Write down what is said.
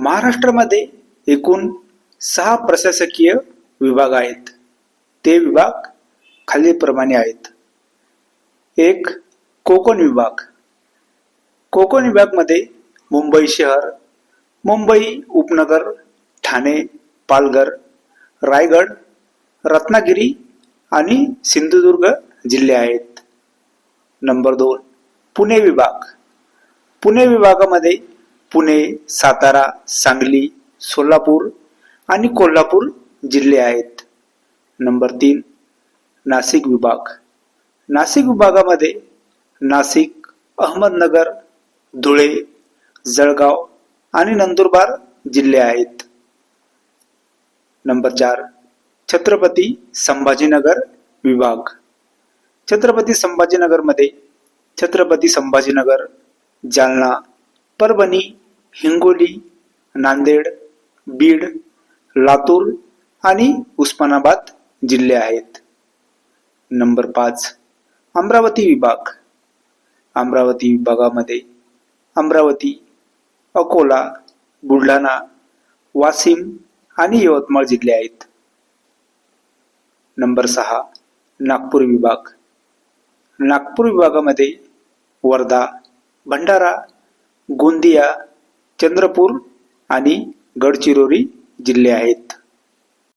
महाराष्ट्रामध्ये एकूण सहा प्रशासकीय विभाग आहेत. ते विभाग खालीलप्रमाणे आहेत. एक कोकण विभाग. कोकण विभागमध्ये मुंबई शहर मुंबई उपनगर ठाणे पालघर रायगड रत्नागिरी आणि सिंधुदुर्ग जिल्हे आहेत. नंबर दोन पुणे विभाग. पुणे विभागामध्ये पुणे सातारा सांगली सोलापूर आणि कोल्हापूर जिल्हे आहेत. नंबर तीन नाशिक विभाग. नाशिक विभागामध्ये नाशिक अहमदनगर धुळे जळगाव आणि नंदुरबार जिल्हे आहेत. नंबर चार छत्रपती संभाजीनगर विभाग. छत्रपती संभाजीनगरमध्ये छत्रपती संभाजीनगर जालना परभणी हिंगोली नांदेड बीड लातूर आणि उस्मानाबाद जिल्हे आहेत. नंबर पाच अमरावती विभाग. अमरावती विभागामध्ये अमरावती अकोला बुलढाणा वाशिम आणि यवतमाळ जिल्हे आहेत. नंबर सहा नागपूर विभाग. नागपूर विभागामध्ये वर्धा भंडारा गोंदिया चंद्रपूर आणि गडचिरोली जिल्हे आहेत.